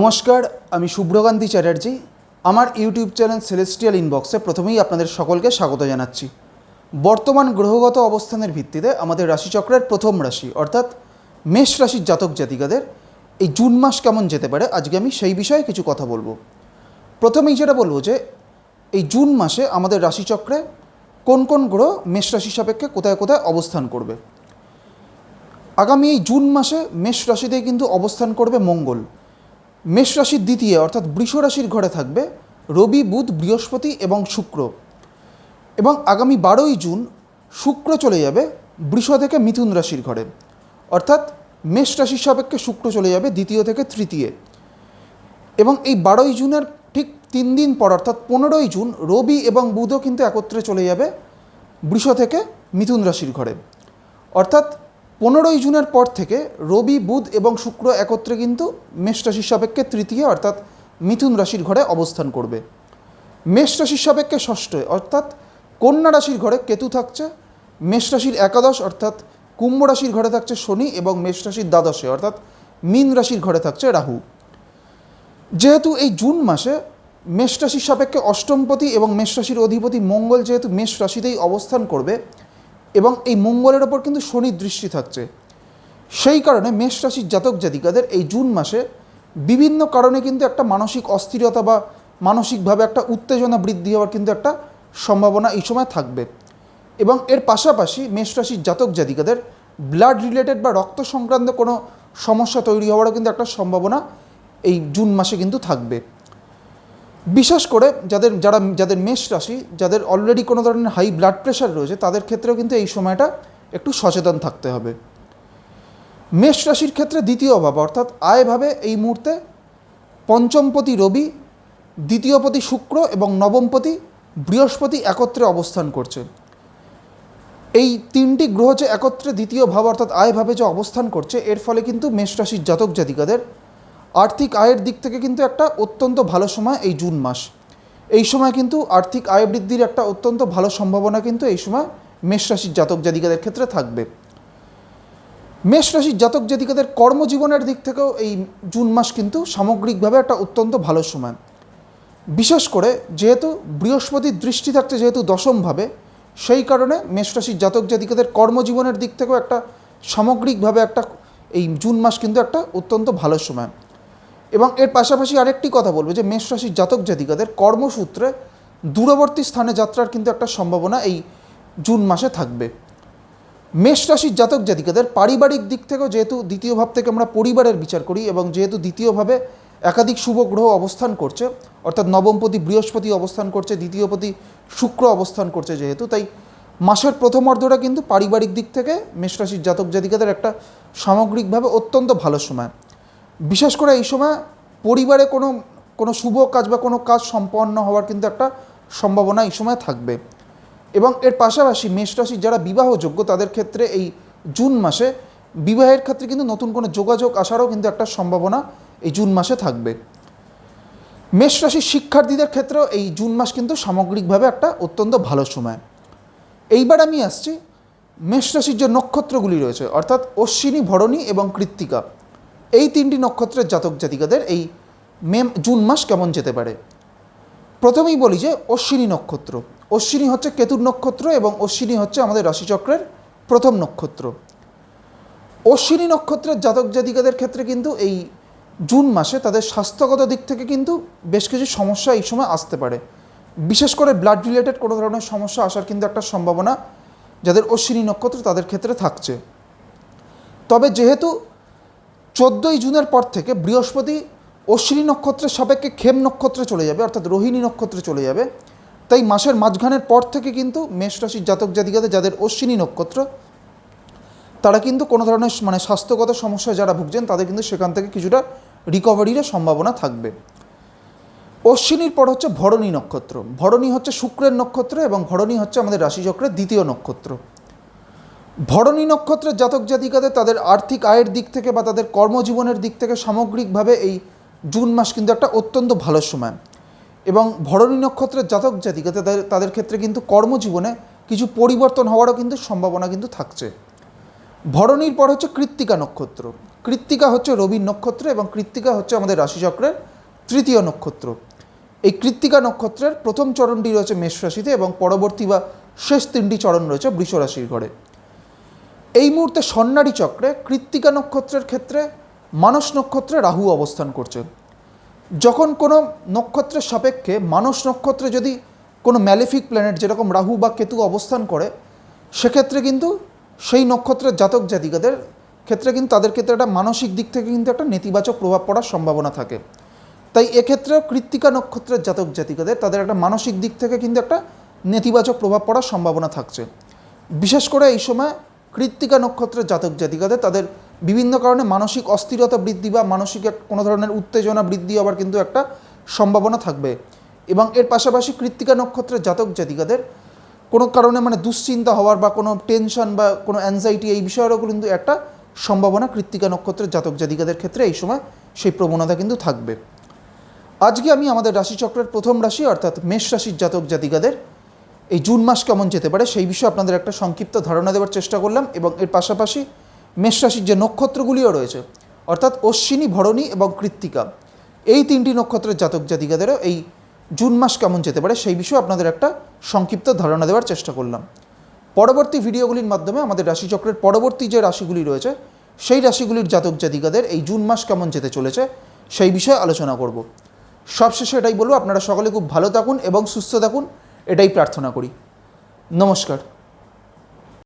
নমস্কার, আমি শুভ্রকান্তি চ্যাটার্জি। আমার ইউটিউব চ্যানেল সেলেস্টিয়াল ইনবক্সে প্রথমেই আপনাদের সকলকে স্বাগত জানাচ্ছি। বর্তমান গ্রহগত অবস্থানের ভিত্তিতে আমাদের রাশিচক্রের প্রথম রাশি, অর্থাৎ মেষ রাশির জাতক জাতিকাদের এই জুন মাস কেমন যেতে পারে, আজকে আমি সেই বিষয়ে কিছু কথা বলব। প্রথমেই যেটা বলব যে, এই জুন মাসে আমাদের রাশিচক্রে কোন কোন গ্রহ মেষ রাশি সাপেক্ষে কোথায় কোথায় অবস্থান করবে? আগামী এই জুন মাসে মেষ রাশিতে কিন্তু অবস্থান করবে মঙ্গল। মেষ রাশির দ্বিতীয়, অর্থাৎ বৃষ রাশির ঘরে থাকবে রবি, বুধ, বৃহস্পতি এবং শুক্র। এবং আগামী বারোই জুন শুক্র চলে যাবে বৃষ থেকে মিথুন রাশির ঘরে। অর্থাৎ মেষ রাশির সাপেক্ষে শুক্র চলে যাবে দ্বিতীয় থেকে তৃতীয়। এবং এই বারোই জুনের ঠিক তিন দিন পর, অর্থাৎ পনেরোই জুন, রবি এবং বুধও কিন্তু একত্রে চলে যাবে বৃষ থেকে মিথুন রাশির ঘরে। অর্থাৎ পনেরোই জুনের পর থেকে রবি, বুধ এবং শুক্র একত্রে কিন্তু মেষ রাশির সাপেক্ষে তৃতীয়, অর্থাৎ মিথুন রাশির ঘরে অবস্থান করবে। মেষ রাশির সাপেক্ষে ষষ্ঠ, অর্থাৎ কন্যা রাশির ঘরে কেতু থাকছে, মেষ রাশির একাদশ, অর্থাৎ কুম্ভ রাশির ঘরে থাকছে শনি এবং মেষ রাশির দ্বাদশে, অর্থাৎ মীন রাশির ঘরে থাকছে রাহু। যেহেতু এই জুন মাসে মেষ রাশির সাপেক্ষে অষ্টমপতি এবং মেষ রাশির অধিপতি মঙ্গল যেহেতু মেষ রাশিতেই অবস্থান করবে এবং এই মঙ্গলের ওপর কিন্তু শনির দৃষ্টি থাকছে। সেই কারণে মেষ রাশির জাতক জাতিকাদের এই জুন মাসে বিভিন্ন কারণে কিন্তু একটা মানসিক অস্থিরতা বা মানসিকভাবে একটা উত্তেজনা বৃদ্ধি হওয়ার কিন্তু একটা সম্ভাবনা এই সময় থাকবে। এবং এর পাশাপাশি মেষ রাশির জাতক জাতিকাদের ব্লাড রিলেটেড বা রক্ত সংক্রান্ত কোনো সমস্যা তৈরি হওয়ারও কিন্তু একটা সম্ভাবনা এই জুন মাসে কিন্তু থাকবে। বিশেষ করে যাদের, যারা, যাদের মেষ রাশি, যাদের অলরেডি কোনো ধরনের হাই ব্লাড প্রেশার রয়েছে, তাদের ক্ষেত্রেও কিন্তু এই সময়টা একটু সচেতন থাকতে হবে। মেষ রাশির ক্ষেত্রে দ্বিতীয় ভাব, অর্থাৎ আয়ভাবে এই মুহূর্তে পঞ্চমপতি রবি, দ্বিতীয়পতি শুক্র এবং নবমপতি বৃহস্পতি একত্রে অবস্থান করছে। এই তিনটি গ্রহ যে একত্রে দ্বিতীয় ভাব, অর্থাৎ আয়ভাবে যে অবস্থান করছে, এর ফলে কিন্তু মেষ রাশির জাতক জাতিকাদের আর্থিক আয়ের দিক থেকে কিন্তু একটা অত্যন্ত ভালো সময় এই জুন মাস। এই সময় কিন্তু আর্থিক আয় বৃদ্ধির একটা অত্যন্ত ভালো সম্ভাবনা কিন্তু এই সময় মেষ রাশির জাতক জাতিকাদের ক্ষেত্রে থাকবে। মেষ রাশির জাতক জাতিকাদের কর্মজীবনের দিক থেকেও এই জুন মাস কিন্তু সামগ্রিকভাবে একটা অত্যন্ত ভালো সময়। বিশেষ করে যেহেতু বৃহস্পতির দৃষ্টি থাকছে যেহেতু দশমভাবে সেই কারণে মেষ রাশির জাতক জাতিকাদের কর্মজীবনের দিক থেকেও একটা সামগ্রিকভাবে একটা এই জুন মাস কিন্তু একটা অত্যন্ত ভালো সময়। এবং এর পাশাপাশি আরেকটি কথা বলব যে মেষ রাশির জাতক জাতিকাদের কর্মসূত্রে দূরবর্তী স্থানে যাত্রার কিন্তু একটা সম্ভাবনা এই জুন মাসে থাকবে। মেষ রাশির জাতক জাতিকাদের পারিবারিক দিক থেকেও যেহেতু দ্বিতীয় ভাব থেকে আমরা পরিবারের বিচার করি এবং যেহেতু দ্বিতীয়ভাবে একাধিক শুভ গ্রহ অবস্থান করছে, অর্থাৎ নবমপতি, বৃহস্পতি অবস্থান করছে, দ্বিতীয়পতি শুক্র অবস্থান করছে যেহেতু, তাই মাসের প্রথম অর্ধটা কিন্তু পারিবারিক দিক থেকে মেষ রাশির জাতক জাতিকাদের একটা সামগ্রিকভাবে অত্যন্ত ভালো সময়। বিশেষ করে এই সময় পরিবারে কোনো কোনো শুভ কাজ বা কোনো কাজ সম্পন্ন হওয়ার কিন্তু একটা সম্ভাবনা এই সময় থাকবে। এবং এর পাশাপাশি মেষ রাশির যারা বিবাহযোগ্য তাদের ক্ষেত্রে এই জুন মাসে বিবাহের ক্ষেত্রে কিন্তু নতুন কোনো যোগাযোগ আসারও কিন্তু একটা সম্ভাবনা এই জুন মাসে থাকবে। মেষ রাশির শিক্ষার্থীদের ক্ষেত্রেও এই জুন মাস কিন্তু সামগ্রিকভাবে একটা অত্যন্ত ভালো সময়। এইবার আমি আসছি মেষ রাশির যে নক্ষত্রগুলি রয়েছে, অর্থাৎ অশ্বিনী, ভরণী এবং কৃত্তিকা। এই তিনটি নক্ষত্রের জাতক জাতিকাদের এই মে, জুন মাস কেমন যেতে পারে? প্রথমেই বলি যে অশ্বিনী নক্ষত্র। অশ্বিনী হচ্ছে কেতুর নক্ষত্র এবং অশ্বিনী হচ্ছে আমাদের রাশিচক্রের প্রথম নক্ষত্র। অশ্বিনী নক্ষত্রের জাতক জাতিকাদের ক্ষেত্রে কিন্তু এই জুন মাসে তাদের স্বাস্থ্যগত দিক থেকে কিন্তু বেশ কিছু সমস্যা এই সময় আসতে পারে। বিশেষ করে ব্লাড রিলেটেড কোনো ধরনের সমস্যা আসার কিন্তু একটা সম্ভাবনা যাদের অশ্বিনী নক্ষত্র তাদের ক্ষেত্রে থাকছে। তবে যেহেতু চোদ্দোই জুনের পর থেকে বৃহস্পতি অশ্বিনী নক্ষত্রের সাপেক্ষে খেম নক্ষত্রে চলে যাবে, অর্থাৎ রোহিণী নক্ষত্রে চলে যাবে। তাই মাসের মাঝখানের পর থেকে কিন্তু মেষ রাশির জাতক জাতিকাদের যাদের অশ্বিনী নক্ষত্র, তারা কিন্তু কোনো ধরনের মানে স্বাস্থ্যগত সমস্যায় যারা ভুগছেন, তাদের কিন্তু সেখান থেকে কিছুটা রিকভারির সম্ভাবনা থাকবে। অশ্বিনীর পর হচ্ছে ভরণী নক্ষত্র। ভরণী হচ্ছে শুক্রের নক্ষত্র এবং ভরণী হচ্ছে আমাদের রাশিচক্রের দ্বিতীয় নক্ষত্র। ভরণী নক্ষত্রের জাতক জাতিকাদের তাদের আর্থিক আয়ের দিক থেকে বা তাদের কর্মজীবনের দিক থেকে সামগ্রিকভাবে এই জুন মাস কিন্তু একটা অত্যন্ত ভালো সময়। এবং ভরণী নক্ষত্রের জাতক জাতিকাতে তাদের ক্ষেত্রে কিন্তু কর্মজীবনে কিছু পরিবর্তন হওয়ারও কিন্তু সম্ভাবনা কিন্তু থাকছে। ভরণীর পর হচ্ছে কৃত্তিকা নক্ষত্র। কৃত্তিকা হচ্ছে রবির নক্ষত্র এবং কৃত্তিকা হচ্ছে আমাদের রাশিচক্রের তৃতীয় নক্ষত্র। এই কৃত্তিকা নক্ষত্রের প্রথম চরণটি রয়েছে মেষ রাশিতে এবং পরবর্তী বা শেষ তিনটি চরণ রয়েছে বৃষ রাশির ঘরে। এই মুহূর্তে সন্ন্যারী চক্রে কৃত্তিকা নক্ষত্রের ক্ষেত্রে মানস নক্ষত্রে রাহু অবস্থান করছে। যখন কোনো নক্ষত্রের সাপেক্ষে মানস নক্ষত্রে যদি কোনো ম্যালেফিক প্ল্যানেট যেরকম রাহু বা কেতু অবস্থান করে, সেক্ষেত্রে কিন্তু সেই নক্ষত্রের জাতক জাতিকাদের ক্ষেত্রে কিন্তু তাদের ক্ষেত্রে একটা মানসিক দিক থেকে কিন্তু একটা নেতিবাচক প্রভাব পড়ার সম্ভাবনা থাকে। তাই এক্ষেত্রেও কৃত্তিকা নক্ষত্রের জাতক জাতিকাদের তাদের একটা মানসিক দিক থেকে কিন্তু একটা নেতিবাচক প্রভাব পড়ার সম্ভাবনা থাকছে। বিশেষ করে এই সময় কৃত্তিকা নক্ষত্রের জাতক জাতিকাদের, তাদের বিভিন্ন কারণে মানসিক অস্থিরতা বৃদ্ধি বা মানসিক কোনো ধরনের উত্তেজনা বৃদ্ধি হওয়ার কিন্তু একটা সম্ভাবনা থাকবে। এবং এর পাশাপাশি কৃত্তিকা নক্ষত্রের জাতক জাতিকাদের কোনো কারণে মানে দুশ্চিন্তা হওয়ার বা কোনো টেনশন বা কোনো অ্যাংজাইটি এই বিষয়েরও কিন্তু একটা সম্ভাবনা কৃত্তিকা নক্ষত্রের জাতক জাতিকাদের ক্ষেত্রে এই সময় সেই প্রবণতা কিন্তু থাকবে। আজকে আমি আমাদের রাশিচক্রের প্রথম রাশি অর্থাৎ মেষ রাশির জাতক জাতিকাদের এই জুন মাস কেমন যেতে পারে সেই বিষয়ে আপনাদের একটা সংক্ষিপ্ত ধারণা দেওয়ার চেষ্টা করলাম এবং এর পাশাপাশি মেষ রাশির যে নক্ষত্রগুলিও রয়েছে, অর্থাৎ অশ্বিনী, ভরণী এবং কৃত্তিকা, এই তিনটি নক্ষত্রের জাতক জাতিকাদেরও এই জুন মাস কেমন যেতে পারে সেই বিষয়ে আপনাদের একটা সংক্ষিপ্ত ধারণা দেওয়ার চেষ্টা করলাম। পরবর্তী ভিডিওগুলির মাধ্যমে আমাদের রাশিচক্রের পরবর্তী যে রাশিগুলি রয়েছে, সেই রাশিগুলির জাতক জাতিকাদের এই জুন মাস কেমন যেতে চলেছে সেই বিষয়ে আলোচনা করব। সবশেষে এটাই বলব, আপনারা সকলে খুব ভালো থাকুন এবং সুস্থ থাকুন। এটাই প্রার্থনা করি। নমস্কার।